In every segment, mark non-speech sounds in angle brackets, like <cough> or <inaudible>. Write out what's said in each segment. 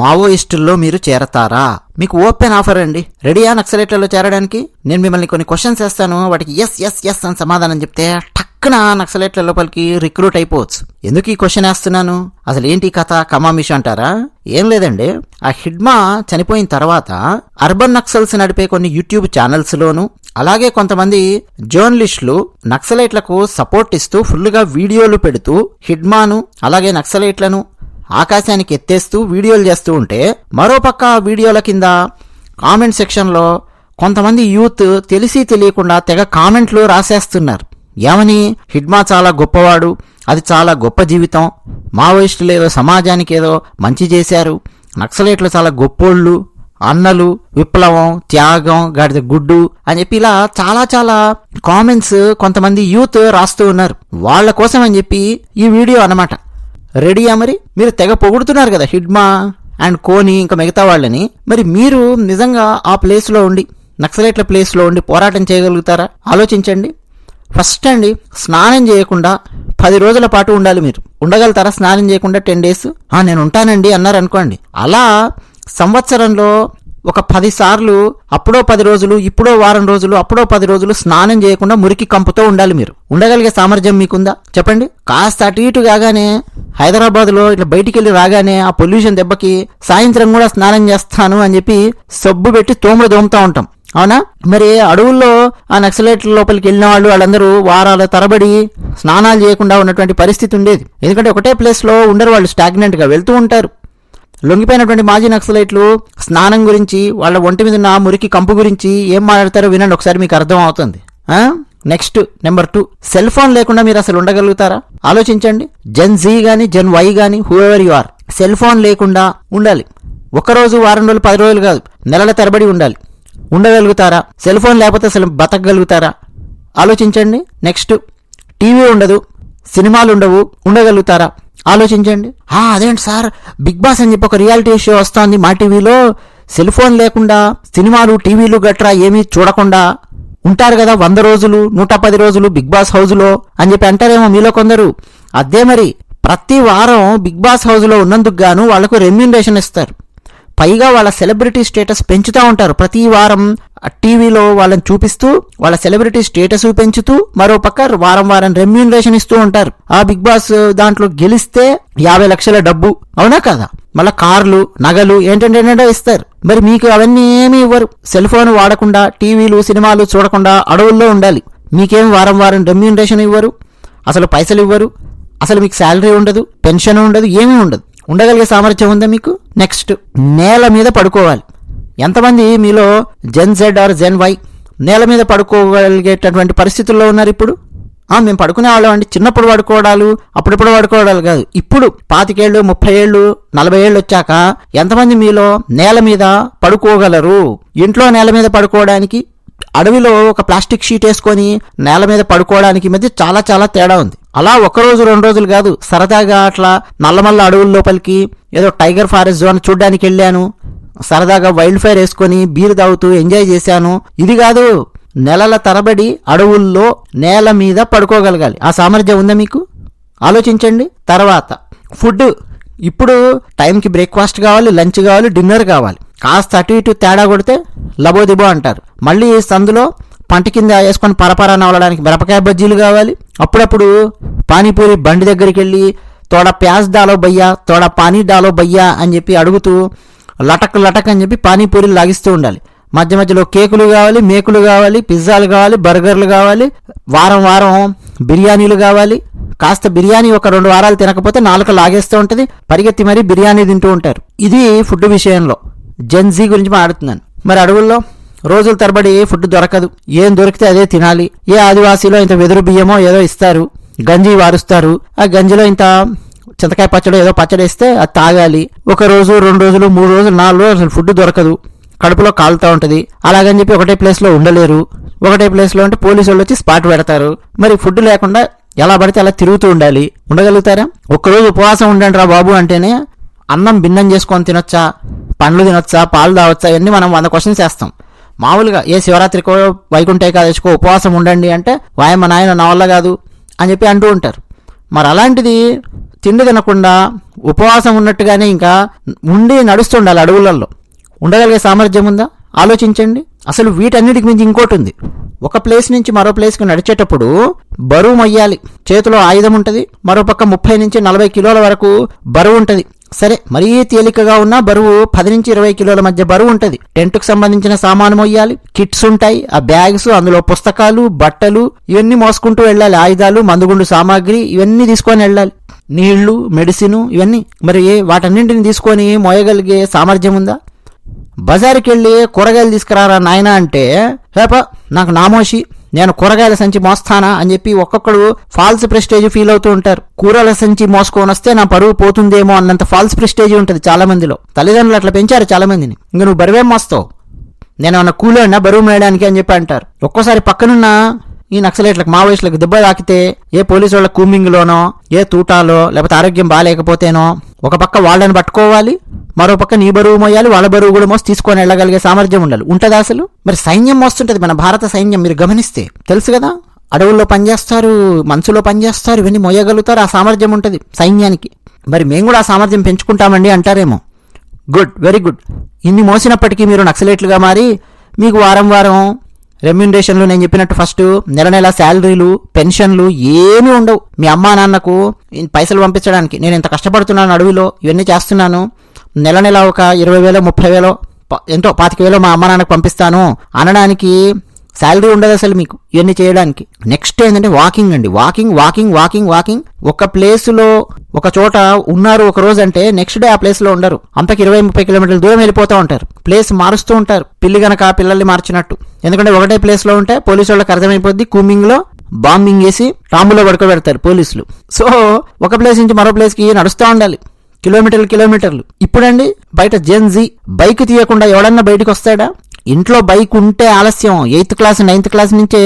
మావోయిస్టుల్లో మీరు చేరతారా? మీకు open offer అండి. రెడీయా నక్సలైట్లలో చేరడానికి? నేను మిమ్మల్ని కొన్ని క్వశ్చన్స్ వేస్తాను. వాటికి ఎస్ ఎస్ ఎస్ అని సమాధానం చెప్తే టక్కున నక్సలైట్ల లోపలికి రిక్రూట్ అయిపోవచ్చు. ఎందుకు ఈ క్వశ్చన్ వేస్తున్నాను? అసలు ఏంటి ఈ కథ? కమామిషు అంటారా? ఏం లేదండి. ఆ హిడ్మా చనిపోయిన తర్వాత అర్బన్ నక్సల్స్ నడిపే కొన్ని యూట్యూబ్ ఛానల్స్ లోను అలాగే కొంతమంది జర్నలిస్టులు నక్సలైట్లకు సపోర్ట్ ఇస్తూ ఫుల్గా వీడియోలు పెడుతూ హిడ్మాను అలాగే నక్సలైట్లను ఆకాశానికి ఎత్తేస్తూ వీడియోలు చేస్తూ ఉంటే మరోపక్క వీడియోల కింద కామెంట్ సెక్షన్లో కొంతమంది యూత్ తెలిసి తెలియకుండా తెగ కామెంట్లు రాసేస్తున్నారు. ఏమని? హిడ్మా చాలా గొప్పవాడు అది చాలా గొప్ప జీవితం. మావోయిస్టులు ఏదో సమాజానికి ఏదో మంచి చేశారు నక్సలైట్లు చాలా గొప్పోళ్ళు అన్నలు విప్లవం త్యాగం గాడిద గుడ్డు అని చెప్పి ఇలా చాలా చాలా కామెంట్స్ కొంతమంది యూత్ రాస్తూ ఉన్నారు. వాళ్ళ కోసం అని చెప్పి ఈ వీడియో అన్నమాట. రెడీయా మరి? మీరు తెగ పొగుడుతున్నారు కదా హిడ్మా అండ్ కోని ఇంకా మిగతా వాళ్ళని. మరి మీరు నిజంగా ఆ ప్లేస్లో ఉండి నక్సలైట్ల ప్లేస్లో ఉండి పోరాటం చేయగలుగుతారా? ఆలోచించండి. ఫస్ట్ అండి స్నానం చేయకుండా పది రోజుల పాటు ఉండాలి మీరు. ఉండగలుగుతారా స్నానం చేయకుండా టెన్ డేస్? నేను ఉంటానండి అన్నారు అనుకోండి. అలా సంవత్సరంలో ఒక పది సార్లు అప్పుడో పది రోజులు ఇప్పుడో వారం రోజులు అప్పుడో పది రోజులు స్నానం చేయకుండా మురికి కంపుతో ఉండాలి మీరు. ఉండగలిగే సామర్థ్యం మీకుందా? చెప్పండి. కాస్త అటు ఇటు కాగానే హైదరాబాద్లో ఇట్లా బయటికి వెళ్ళి రాగానే ఆ పొల్యూషన్ దెబ్బకి సాయంత్రం కూడా స్నానం చేస్తాను అని చెప్పి సబ్బు పెట్టి తోములు దోముతా ఉంటాం. అవునా? మరి అడవుల్లో ఆ నక్సలైట్ల లోపలికి వెళ్ళిన వాళ్ళు వాళ్ళందరూ వారాల తరబడి స్నానాలు చేయకుండా ఉన్నటువంటి పరిస్థితి ఉండేది. ఎందుకంటే ఒకటే ప్లేస్లో ఉండరు వాళ్ళు స్టాగ్నెంట్గా వెళ్తూ ఉంటారు. లొంగిపోయినటువంటి మాజీ నక్సలైట్లు స్నానం గురించి వాళ్ళ ఒంటి మీద ఉన్న మురికి కంపు గురించి ఏం మాట్లాడతారో వినండి ఒకసారి మీకు అర్థం అవుతుంది. Next number two. Cell phone లేకుండా మీరు అసలు ఉండగలుగుతారా? ఆలోచించండి. జెన్ జీ కానీ జెన్ వై కానీ whoever you are cell phone లేకుండా ఉండాలి. ఒక రోజు వారం రోజులు పది రోజులు కాదు నెలల తరబడి ఉండాలి. ఉండగలుగుతారా? సెల్ ఫోన్ లేకపోతే అసలు బతకగలుగుతారా? ఆలోచించండి. నెక్స్ట్ టీవీ ఉండదు సినిమాలు ఉండవు ఉండగలుగుతారా? ఆలోచించండి. ఆ, అదేంటి సార్? బిగ్ బాస్ అని చెప్పి ఒక రియాలిటీ షో వస్తోంది. మా టీవీలో సెల్ ఫోన్ లేకుండా సినిమాలు టీవీలు గట్రా ఏమీ చూడకుండా ఉంటారు కదా వంద రోజులు నూట పది రోజులు బిగ్ బాస్ హౌస్లో అని చెప్పి అంటారేమో మీలో కొందరు. అదే మరి ప్రతి వారం బిగ్ బాస్ హౌస్లో ఉన్నందుకు గాను వాళ్ళకు రెమ్యూనరేషన్ ఇస్తారు. పైగా వాళ్ళ సెలబ్రిటీ స్టేటస్ పెంచుతూ ఉంటారు. ప్రతి వారం టీవీలో వాళ్ళని చూపిస్తూ వాళ్ళ సెలబ్రిటీ స్టేటస్ పెంచుతూ మరో పక్క వారం వారం రెమ్యూనరేషన్ ఇస్తూ ఉంటారు. ఆ బిగ్ బాస్ దాంట్లో గెలిస్తే యాభై లక్షల డబ్బు. అవునా కదా? మళ్ళా కార్లు నగలు ఏంటంటే ఇస్తారు. మరి మీకు అవన్నీ ఏమీ ఇవ్వరు. సెల్ ఫోన్ వాడకుండా టీవీలు సినిమాలు చూడకుండా అడవుల్లో ఉండాలి. మీకేం వారం వారం రెమ్యూనరేషన్ ఇవ్వరు? అసలు పైసలు ఇవ్వరు? అసలు మీకు శాలరీ ఉండదు? పెన్షన్ ఉండదు? ఏమీ ఉండదు? ఉండగలిగే సామర్థ్యం ఉందా మీకు? నెక్స్ట్ నేల మీద పడుకోవాలి. ఎంతమంది మీలో Gen Z or Gen Y నేల మీద పడుకోగలిగేటటువంటి పరిస్థితుల్లో ఉన్నారు ఇప్పుడు? మేము పడుకునే వాళ్ళం అండి. చిన్నప్పుడు పడుకోవడాలు అప్పుడప్పుడు పడుకోవడాలు కాదు. ఇప్పుడు పాతికేళ్ళు ముప్పై ఏళ్ళు నలభై ఏళ్ళు వచ్చాక ఎంతమంది మీలో నేల మీద పడుకోగలరు? ఇంట్లో నేల మీద పడుకోవడానికి అడవిలో ఒక ప్లాస్టిక్ షీట్ వేసుకొని నేల మీద పడుకోవడానికి మధ్య చాలా చాలా తేడా ఉంది. అలా ఒక రోజు రెండు రోజులు కాదు సరదాగా అట్లా నల్లమల్ల అడవుల లోపలికి ఏదో టైగర్ ఫారెస్ట్ జోన్ చూడడానికి వెళ్ళాను. సరదాగా వైల్డ్ ఫైర్ వేసుకొని బీర్ తాగుతూ ఎంజాయ్ చేశాను. ఇది కాదు నెలల తరబడి అడవుల్లో నేల మీద పడుకోగలగాలి. ఆ సామర్థ్యం ఉందా మీకు? ఆలోచించండి. తర్వాత ఫుడ్. ఇప్పుడు టైంకి బ్రేక్ఫాస్ట్ కావాలి లంచ్ కావాలి డిన్నర్ కావాలి. కాస్త అటు ఇటు తేడా కొడితే లబోదిబో అంటారు. మళ్ళీ సందులో పంట కింద వేసుకొని పరపరా నవలడానికి మిరపకాయ బజ్జీలు కావాలి. అప్పుడప్పుడు పానీపూరి బండి దగ్గరికి వెళ్ళి తోడ ప్యాజ్ డాలో బయ్యా తోడ పానీ డాలో బయ్యా అని చెప్పి అడుగుతూ లటక్ లటక్ అని చెప్పి పానీపూరీలు లాగిస్తూ ఉండాలి. మధ్య మధ్యలో కేకులు కావాలి మేకులు కావాలి పిజ్జాలు కావాలి బర్గర్లు కావాలి వారం వారం బిర్యానీలు కావాలి. కాస్త బిర్యానీ ఒక రెండు వారాలు తినకపోతే నాలుక లాగేస్తూ ఉంటుంది. పరిగెత్తి మరీ బిర్యానీ తింటూ ఉంటారు. ఇది ఫుడ్ విషయంలో. జెన్జీ గురించి మాట్లాడుతున్నాను. మరి అడవుల్లో రోజుల తరబడి ఫుడ్ దొరకదు. ఏం దొరికితే అదే తినాలి. ఏ ఆదివాసీలో ఇంత వెదురు బియ్యమో ఏదో ఇస్తారు. గంజి వారుస్తారు. ఆ గంజిలో ఇంత చింతకాయ పచ్చడి ఏదో పచ్చడి వేస్తే అది తాగాలి. ఒక రోజు రెండు రోజులు మూడు రోజులు నాలుగు రోజులు అసలు ఫుడ్ దొరకదు. కడుపులో కాలుతూ ఉంటుంది. అలాగని చెప్పి ఒకటే ప్లేస్లో ఉండలేరు. ఒకటే ప్లేస్లో అంటే పోలీసు వాళ్ళు వచ్చి స్పాట్ పెడతారు. మరి ఫుడ్ లేకుండా ఎలా పడితే అలా తిరుగుతూ ఉండాలి. ఉండగలుగుతారా? ఒక్కరోజు ఉపవాసం ఉండండి రా బాబు అంటేనే అన్నం భిన్నం చేసుకొని తినొచ్చా? పండ్లు తినొచ్చా? పాలు తాగొచ్చా? ఇవన్నీ మనం వంద క్వశ్చన్స్ చేస్తాం. మామూలుగా ఏ శివరాత్రికో వైకుంఠ ఏకాదశికో ఉపవాసం ఉండండి అంటే వాయమ్మ నాయన నా వల్ల కాదు అని చెప్పి అంటూ ఉంటారు. మరి అలాంటిది తిండి తినకుండా ఉపవాసం ఉన్నట్టుగానే ఇంకా ఉండి నడుస్తుండాలి అడవులలో ఉండగలిగే సామర్థ్యం ఉందా? ఆలోచించండి. అసలు వీటన్నిటికి మించి ఇంకోటి ఉంది. ఒక ప్లేస్ నుంచి మరో ప్లేస్కి నడిచేటప్పుడు బరువు మొయ్యాలి. చేతిలో ఆయుధం ఉంటుంది. మరోపక్క ముప్పై నుంచి నలభై కిలోల వరకు బరువు ఉంటుంది. సరే మరీ తేలికగా ఉన్న బరువు పది నుంచి ఇరవై కిలోల మధ్య బరువు ఉంటుంది. టెంట్కు సంబంధించిన సామాను మొయ్యాలి. కిట్స్ ఉంటాయి. ఆ బ్యాగ్స్ అందులో పుస్తకాలు బట్టలు ఇవన్నీ మోసుకుంటూ వెళ్ళాలి. ఆయుధాలు మందుగుండు సామాగ్రి ఇవన్నీ తీసుకొని వెళ్ళాలి. నీళ్ళు మెడిసిన్ ఇవన్నీ. మరి వాటన్నింటిని తీసుకొని మోయగలిగే సామర్థ్యం ఉందా? బజారుకి వెళ్ళి కూరగాయలు తీసుకురారా నాయన అంటే రేప నాకు నామోషి. నేను కూరగాయల సంచి మోస్తానా? అని చెప్పి ఒక్కొక్కడు ఫాల్స్ ప్రెస్టేజ్ ఫీల్ అవుతూ ఉంటారు. కూరల సంచి మోసుకొని వస్తే నా పరువు పోతుందేమో అన్నంత ఫాల్స్ ప్రెస్టేజ్ ఉంటుంది చాలా మందిలో తల్లిదండ్రులు అట్లా పెంచారు చాలా మందిని ఇంక నువ్వు బరువేం మోస్తావు? నేను ఏమన్నా అన్నా బరువు మేయడానికి అని చెప్పి అంటారు. ఒక్కోసారి పక్కనున్న ఈ నక్సలైట్లకు మావోయిస్టులకు దెబ్బ తాకితే ఏ పోలీసు వాళ్ళ కూమింగ్లోనో ఏ తూటాలో లేకపోతే ఆరోగ్యం బాగాలేకపోతేనో ఒక పక్క వాళ్ళని పట్టుకోవాలి మరో పక్క నీ బరువు మోయాలి వాళ్ళ బరువు కూడా మోసి తీసుకొని వెళ్ళగలిగే సామర్థ్యం ఉండాలి. ఉంటుందా అసలు? మరి సైన్యం మోస్తుంటది మన భారత సైన్యం మీరు గమనిస్తే. తెలుసు కదా? అడవుల్లో పనిచేస్తారు మనసులో పనిచేస్తారు ఇవన్నీ మోయగలుగుతారు ఆ సామర్థ్యం ఉంటుంది సైన్యానికి. మరి మేము కూడా ఆ సామర్థ్యం పెంచుకుంటామండి అంటారేమో. Good very good. ఇన్ని మోసినప్పటికీ మీరు నక్సలేట్లుగా మారి మీకు వారం వారం రెమ్యూనరేషన్లు నేను చెప్పినట్టు ఫస్ట్ నెల నెల శాలరీలు పెన్షన్లు ఏమీ ఉండవు. మీ అమ్మా నాన్నకు పైసలు పంపించడానికి నేను ఇంత కష్టపడుతున్నాను అడవిలో ఇవన్నీ చేస్తున్నాను. నెల నెల ఒక ఇరవై వేలో ముప్పై వేలో ఎంతో పాతిక వేలో మా అమ్మ నాన్నకు పంపిస్తాను. అనడానికి శాలరీ ఉండదు అసలు మీకు ఇవన్నీ చేయడానికి. నెక్స్ట్ ఏంటంటే వాకింగ్ అండి. వాకింగ్ వాకింగ్ వాకింగ్ వాకింగ్ ఒక ప్లేస్లో ఒక చోట ఉన్నారు ఒక రోజు అంటే నెక్స్ట్ డే ఆ ప్లేస్లో ఉండరు. అంతకు ఇరవై ముప్పై కిలోమీటర్ల దూరం వెళ్ళిపోతూ ఉంటారు. ప్లేస్ మారుస్తూ ఉంటారు. పిల్లి గనక పిల్లల్ని మార్చినట్టు. ఎందుకంటే ఒకటే ప్లేస్లో ఉంటే పోలీసు వాళ్ళకి అర్థమైపోద్ది. కూమింగ్లో బాంబింగ్ వేసి టాంబులో పడుకోబెడతారు పోలీసులు. సో ఒక ప్లేస్ నుంచి మరో ప్లేస్కి నడుస్తూ ఉండాలి. కిలోమీటర్లు కిలోమీటర్లు ఇప్పుడండి బయట జెన్జీ బైక్ తీయకుండా ఎవడన్నా బయటకు వస్తాడా? ఇంట్లో బైక్ ఉంటే ఆలస్యం. ఎయిత్ క్లాస్ నైన్త్ క్లాస్ నుంచే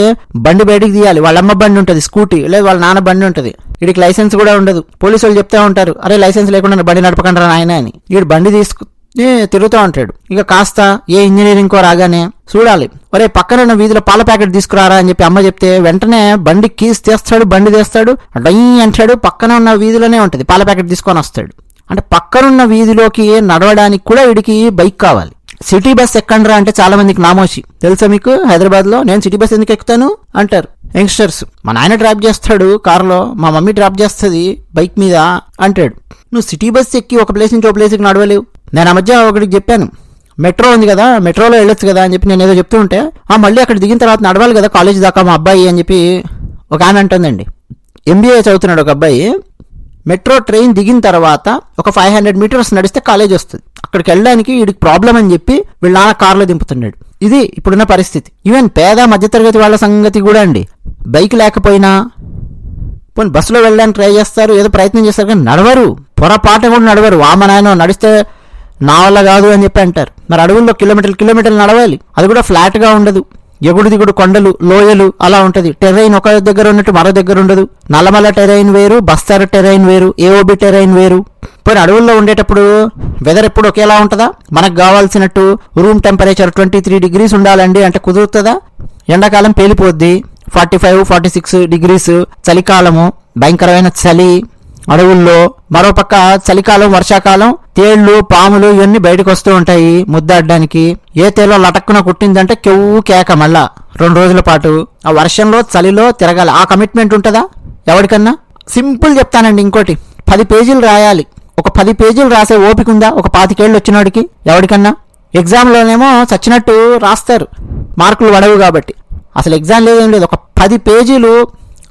బండి బయటికి తీయాలి. వాళ్ళ అమ్మ బండి ఉంటుంది స్కూటీ లేదు వాళ్ళ నాన్న బండి ఉంటుంది. వీడికి లైసెన్స్ కూడా ఉండదు. పోలీసు వాళ్ళు చెప్తా ఉంటారు అరే లైసెన్స్ లేకుండా బండి నడపకండి నాయన అని. వీడు బండి తీసుకు తిరుగుతూ ఉంటాడు. ఇక కాస్త ఏ ఇంజనీరింగ్ కో రాగానే చూడాలి. ఒరే పక్కన ఉన్న వీధిలో పాల ప్యాకెట్ తీసుకురారా అని చెప్పి అమ్మ చెప్తే వెంటనే బండి కీస్ తీస్తాడు బండి తీస్తాడు డై అంటాడు పక్కన ఉన్న వీధిలోనే ఉంటుంది పాల ప్యాకెట్ తీసుకొని వస్తాడు. అంటే పక్కనున్న వీధిలోకి నడవడానికి కూడా వీడికి బైక్ కావాలి. సిటీ బస్ ఎక్కండ్రా అంటే చాలా మందికి నామోషి. తెలుసా మీకు? హైదరాబాద్లో నేను సిటీ బస్ ఎందుకు ఎక్కుతాను? అంటారు. యంగ్స్టర్స్. మా నాయన డ్రాప్ చేస్తాడు కారులో మా మమ్మీ డ్రాప్ చేస్తుంది బైక్ మీద అంటాడు. నువ్వు సిటీ బస్ ఎక్కి ఒక ప్లేస్ నుంచి ఒక ప్లేస్కి నడవలేవు. నేను ఆ మధ్య ఒకటికి చెప్పాను. మెట్రో ఉంది కదా మెట్రోలో వెళ్ళొచ్చు కదా అని చెప్పి నేను ఏదో చెప్తూ ఉంటే ఆ మళ్ళీ అక్కడ దిగిన తర్వాత నడవాలి కదా కాలేజ్ దాకా మా అబ్బాయి అని చెప్పి ఒక ఆమె అంటుందండి. ఎంబీఏ చదువుతున్నాడు ఒక అబ్బాయి. మెట్రో ట్రైన్ దిగిన తర్వాత ఒక ఫైవ్ హండ్రెడ్ మీటర్స్ నడిస్తే కాలేజ్ వస్తుంది. అక్కడికి వెళ్ళడానికి వీడికి ప్రాబ్లం అని చెప్పి వీళ్ళ నాన్న కార్లో దింపుతున్నాడు. ఇది ఇప్పుడున్న పరిస్థితి. ఈవెన్ పేద మధ్యతరగతి వాళ్ళ సంగతి కూడా అండి. బైక్ లేకపోయినా పోనీ బస్సులో వెళ్ళడానికి ట్రై చేస్తారు ఏదో ప్రయత్నం చేస్తారు కానీ నడవరు. పొరపాటు కూడా నడవరు. వామనాయన నడిస్తే నా వల్ల కాదు అని చెప్పి అంటారు. మరి అడవుల్లో కిలోమీటర్లు కిలోమీటర్లు నడవాలి. అది కూడా ఫ్లాట్గా ఉండదు. ఎగుడు దిగుడు కొండలు లోయలు అలా ఉంటుంది. టెరైన్ ఒక దగ్గర ఉన్నట్టు మరో దగ్గర ఉండదు. నల్లమల టెరైన్ వేరు బస్తార్ టెరైన్ వేరు ఏఓబి టెరైన్ వేరు. పోనీ అడవుల్లో ఉండేటప్పుడు వెదర్ ఎప్పుడు ఒకేలా ఉంటుందా? మనకు కావాల్సినట్టు room temperature twenty three degrees ఉండాలండి అంటే కుదురుతుందా? ఎండాకాలం పేలిపోద్ది. Forty five forty six degrees చలికాలము భయంకరమైన చలి అడవుల్లో మరోపక్క చలికాలం వర్షాకాలం తేళ్ళు పాములు ఇవన్నీ బయటకు వస్తూ ఉంటాయి ముద్దాడడానికి. ఏ తేలో లటక్కున కుట్టిందంటే కెవ్వు కేక మళ్ళా. రెండు రోజుల పాటు. ఆ వర్షంలో చలిలో తిరగాలి. ఆ కమిట్మెంట్ ఉంటుందా? ఎవరికన్నా? సింపుల్ చెప్తానండి ఇంకోటి. పది పేజీలు రాయాలి. ఒక పది పేజీలు రాసే ఓపిక ఉందా ఒక పాతికేళ్ళు వచ్చినోడికి? ఎవరికన్నా? ఎగ్జామ్లోనేమో చచ్చినట్టు రాస్తారు. మార్కులు పడవు కాబట్టి. అసలు ఎగ్జామ్ లేదేం లేదు. ఒక పది పేజీలు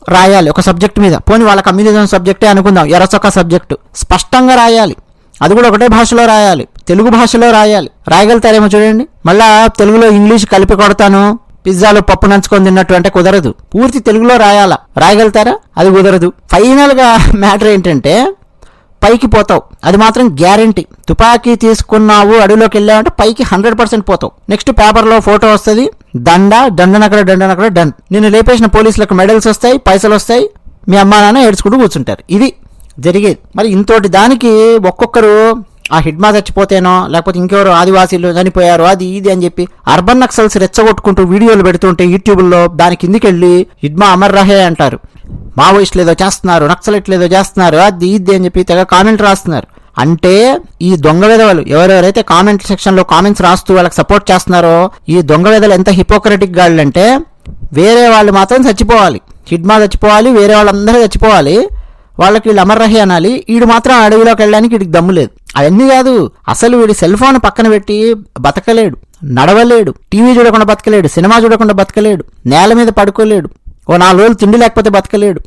రాయాలి ఒక సబ్జెక్ట్ మీద. పోనీ వాళ్ళ కమ్యూనిజం సబ్జెక్టే అనుకుందాం. ఎర్రచొక్క సబ్జెక్టు. స్పష్టంగా రాయాలి. అది కూడా ఒకటే భాషలో రాయాలి. తెలుగు భాషలో రాయాలి. రాయగలుగుతారేమో చూడండి. మళ్ళా తెలుగులో ఇంగ్లీష్ కలిపి కొడతాను. పిజ్జాలో పప్పు నంచుకొని తిన్నట్టు అంటే కుదరదు. పూర్తి తెలుగులో రాయాలా? రాయగలుగుతారా? అది కుదరదు. ఫైనల్గా <laughs> మ్యాటర్ ఏంటంటే పైకి పోతావు. అది మాత్రం గ్యారంటీ. తుపాకీ తీసుకున్నావు అడవిలోకి వెళ్ళావంటే పైకి హండ్రెడ్ పర్సెంట్ పోతావు. నెక్స్ట్ పేపర్లో ఫోటో వస్తుంది. దండ దండనక్కడ దండనక్కడ డన్. నిన్ను లేపేసిన పోలీసులకు మెడల్స్ వస్తాయి పైసలు వస్తాయి. మీ అమ్మా నాన్న ఏడ్చుకుంటూ కూర్చుంటారు. ఇది జరిగేది. మరి ఇంతోటి దానికి ఒక్కొక్కరు ఆ హిడ్మా చచ్చిపోతేనో లేకపోతే ఇంకెవరు ఆదివాసీలు చనిపోయారు అది ఇది అని చెప్పి అర్బన్ నక్సల్స్ రెచ్చగొట్టుకుంటూ వీడియోలు పెడుతుంటే యూట్యూబ్లో దాని కిందికి వెళ్ళి హిడ్మా అమర్ రహే అంటారు. మావోయిస్టులు ఏదో చేస్తున్నారు నక్సలెట్లు ఏదో చేస్తున్నారు అది ఇది అని చెప్పి తెగ కామెంట్ రాస్తున్నారు. అంటే ఈ దొంగ విధవలు ఎవరెవరైతే కామెంట్ సెక్షన్లో కామెంట్స్ రాస్తూ వాళ్ళకి సపోర్ట్ చేస్తున్నారో ఈ దొంగ విధలు ఎంత హిపోక్రటిక్ గాళ్ళు అంటే వేరే వాళ్ళు మాత్రం చచ్చిపోవాలి. హిడ్మా చచ్చిపోవాలి వేరే వాళ్ళందరూ చచ్చిపోవాలి. వాళ్ళకి వీళ్ళు అమర్రహి అనాలి. వీడు మాత్రం అడవిలోకి వెళ్ళడానికి వీడికి దమ్ము లేదు. అవన్నీ కాదు అసలు వీడి సెల్ ఫోన్ పక్కన పెట్టి బతకలేడు నడవలేడు టీవీ చూడకుండా బతకలేడు సినిమా చూడకుండా బతకలేడు నేల మీద పడుకోలేడు ఓ నాలుగు రోజులు తిండి లేకపోతే బతకలేడు.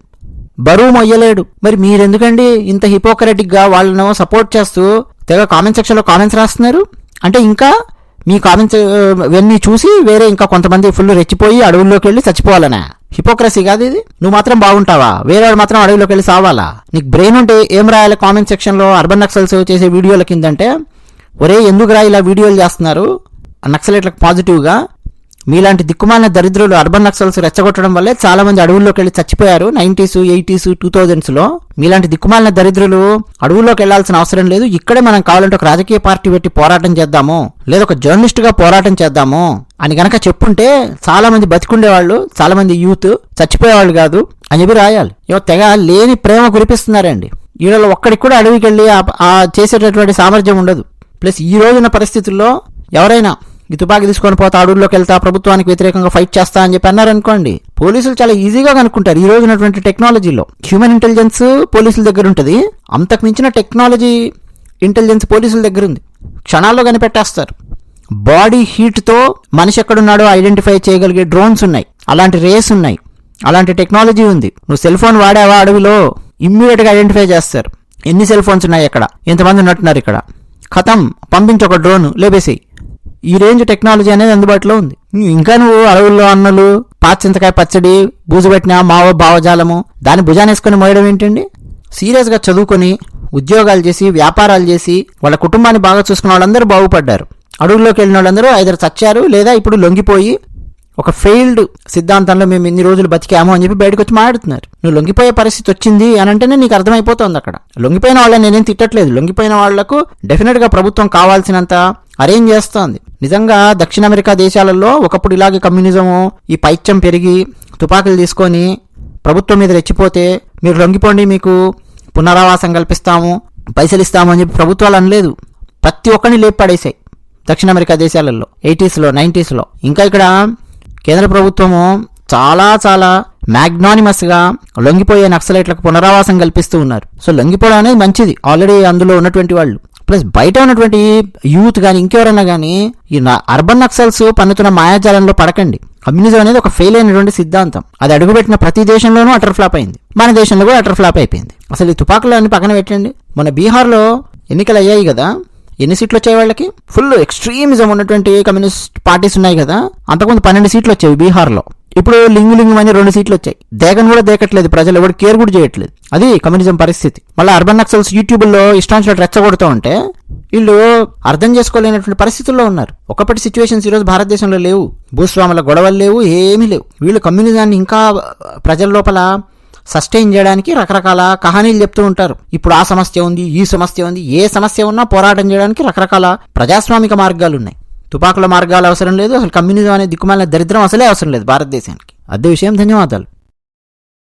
బరువు మొయ్యలేడు. మరి మీరెందుకండి ఇంత హిపోక్రటిక్గా వాళ్ళను సపోర్ట్ చేస్తూ తెగ కామెంట్ సెక్షన్లో కామెంట్స్ రాస్తున్నారు? అంటే ఇంకా మీ కామెంట్స్ ఇవన్నీ చూసి వేరే ఇంకా కొంతమంది ఫుల్ రెచ్చిపోయి అడవుల్లోకి వెళ్ళి చచ్చిపోవాలనే? హిపోక్రసీ కాదు ఇది. నువ్వు మాత్రం బాగుంటావా? వేరే మాత్రం అడవిలోకి వెళ్ళి సావాలా? నీకు బ్రెయిన్ ఉంటే ఏం రాయాలి కామెంట్ సెక్షన్లో అర్బన్ నక్సల్స్ చేసే వీడియోల కిందంటే ఒరే ఎందుకు రా ఇలా వీడియోలు చేస్తున్నారు? నక్సలైట్లకు పాజిటివ్గా మీలాంటి దిక్కుమాలిన దరిద్రులు అర్బన్ నక్సల్స్ రెచ్చగొట్టడం వల్లే చాలా మంది అడవుల్లోకి వెళ్ళి చచ్చిపోయారు. నైన్టీస్ ఎయిటీస్ టూ థౌజండ్స్లో మీలాంటి దిక్కుమాలిన దరిద్రులు అడవుల్లోకి వెళ్ళాల్సిన అవసరం లేదు. ఇక్కడే మనం కావాలంటే ఒక రాజకీయ పార్టీ పెట్టి పోరాటం చేద్దాము. లేదా ఒక జర్నలిస్ట్గా పోరాటం చేద్దాము. అని గనక చెప్పుంటే చాలా మంది బతికుండేవాళ్ళు చాలా మంది యూత్ చచ్చిపోయేవాళ్ళు కాదు అని చెప్పి రాయాలి. ఇవ తెగ లేని ప్రేమ కురిపిస్తున్నారండి. వీళ్ళలో ఒక్కడికి కూడా అడవికి వెళ్ళి చేసేటటువంటి సామర్థ్యం ఉండదు. ప్లస్ ఈ రోజున పరిస్థితుల్లో ఎవరైనా ఈ తుపాకీ తీసుకొని పోతా అడవుల్లోకి వెళ్తా ప్రభుత్వానికి వ్యతిరేకంగా ఫైట్ చేస్తా అని చెప్పి అన్నారనుకోండి పోలీసులు చాలా ఈజీగా కనుక్కుంటారు ఈ రోజు ఉన్నటువంటి టెక్నాలజీలో హ్యూమన్ ఇంటెలిజెన్స్ పోలీసుల దగ్గర ఉంటుంది. అంతకు మించిన టెక్నాలజీ ఇంటెలిజెన్స్ పోలీసుల దగ్గర ఉంది. క్షణాల్లో కనిపెట్టేస్తారు. బాడీ హీట్తో మనిషి ఎక్కడున్నాడో ఐడెంటిఫై చేయగలిగే డ్రోన్స్ ఉన్నాయి. అలాంటి రేస్ ఉన్నాయి. అలాంటి టెక్నాలజీ ఉంది. నువ్వు సెల్ ఫోన్ వాడావా అడవిలో? ఇమ్మీడియట్గా ఐడెంటిఫై చేస్తారు. ఎన్ని సెల్ ఫోన్స్ ఉన్నాయి ఇక్కడ ఎంతమంది ఉన్నట్టున్నారు ఇక్కడ? ఖతం పంపించి ఒక డ్రోన్ లేపేసి ఈ రేంజ్ టెక్నాలజీ అనేది అందుబాటులో ఉంది. ఇంకా నువ్వు అడవుల్లో అన్నలు పాచింతకాయ పచ్చడి బూజు పెట్టిన మావో భావజాలము దాన్ని భుజానేసుకొని మోయడం ఏంటండి? సీరియస్గా చదువుకొని ఉద్యోగాలు చేసి వ్యాపారాలు చేసి వాళ్ళ కుటుంబాన్ని బాగా చూసుకున్న వాళ్ళందరూ బాగుపడ్డారు. అడవుల్లోకి వెళ్ళిన వాళ్ళందరూ ఐదరు చచ్చారు లేదా ఇప్పుడు లొంగిపోయి ఒక ఫెయిల్డ్ సిద్ధాంతంలో మేము ఇన్ని రోజులు బతికామో అని చెప్పి బయటకు వచ్చి మాట్లాడుతున్నారు. నువ్వు లొంగిపోయే పరిస్థితి వచ్చింది అని అంటేనే నీకు అర్థమైపోతుంది అక్కడ. లొంగిపోయిన వాళ్ళని నేనేం తిట్టట్లేదు. లొంగిపోయిన వాళ్ళకు డెఫినెట్గా ప్రభుత్వం కావాల్సినంత అరేంజ్ చేస్తోంది. నిజంగా దక్షిణ అమెరికా దేశాలలో ఒకప్పుడు ఇలాగే కమ్యూనిజము ఈ పైత్యం పెరిగి తుపాకులు తీసుకొని ప్రభుత్వం మీద రెచ్చిపోతే మీరు లొంగిపోండి మీకు పునరావాసం కల్పిస్తాము పైసలు ఇస్తాము అని చెప్పి ప్రభుత్వాలు అనలేదు. ప్రతి ఒక్కరిని లేపి దక్షిణ అమెరికా దేశాలలో ఎయిటీస్లో నైంటీస్లో ఇంకా ఇక్కడ కేంద్ర ప్రభుత్వము చాలా చాలా మ్యాగ్నానిమస్గా లొంగిపోయే నక్సలైట్లకు పునరావాసం కల్పిస్తూ ఉన్నారు. సో లొంగిపోవడం అనేది మంచిది. ఆల్రెడీ అందులో ఉన్నటువంటి వాళ్ళు. ప్లస్ బయట ఉన్నటువంటి యూత్ కానీ ఇంకెవరైనా కానీ ఈ అర్బన్ నక్సల్స్ పన్నుతున్న మాయాజాలంలో పడకండి. కమ్యూనిజం అనేది ఒక ఫెయిల్ అయినటువంటి సిద్ధాంతం. అది అడుగుపెట్టిన ప్రతి దేశంలోనూ అటర్ ఫ్లాప్ అయింది. మన దేశంలో కూడా అటర్ ఫ్లాప్ అయిపోయింది. అసలు ఈ తుపాకులన్నీ పక్కన పెట్టండి. మన బీహార్లో ఎన్నికలు అయ్యాయి కదా. ఎన్ని సీట్లు వచ్చాయి వాళ్ళకి? ఫుల్ ఎక్స్ట్రీమిజం ఉన్నటువంటి కమ్యూనిస్ట్ పార్టీస్ ఉన్నాయి కదా. అంతకుముందు పన్నెండు సీట్లు వచ్చాయి బీహార్లో. ఇప్పుడు లింగు లింగు అని రెండు సీట్లు వచ్చాయి. దేగన్ కూడా దేకట్లేదు ప్రజలు ఎవరు కేర్ కూడా చేయట్లేదు. అది కమ్యూనిజం పరిస్థితి. మళ్ళీ అర్బన్ నక్సల్స్ యూట్యూబ్లో ఇష్టాంచినట్టు రెచ్చగొడుతూ ఉంటే వీళ్ళు అర్థం చేసుకోలేనటువంటి పరిస్థితుల్లో ఉన్నారు. ఒకప్పటి సిచ్యువేషన్స్ ఈరోజు భారతదేశంలో లేవు. భూస్వాముల గొడవలు లేవు ఏమీ లేవు. వీళ్ళు కమ్యూనిజాన్ని ఇంకా ప్రజల లోపల సస్టైన్ చేయడానికి రకరకాల కహానీలు చెప్తూ ఉంటారు. ఇప్పుడు ఆ సమస్య ఉంది ఈ సమస్య ఉంది ఏ సమస్య ఉన్నా పోరాటం చేయడానికి రకరకాల ప్రజాస్వామిక మార్గాలు ఉన్నాయి. తుపాకుల మార్గాలు అవసరం లేదు అసలు కమ్యూనిజం అనే దిక్కుమాలిన దరిద్రం అసలే అవసరం లేదు భారతదేశానికి. అదే విషయం ధన్యవాదాలు.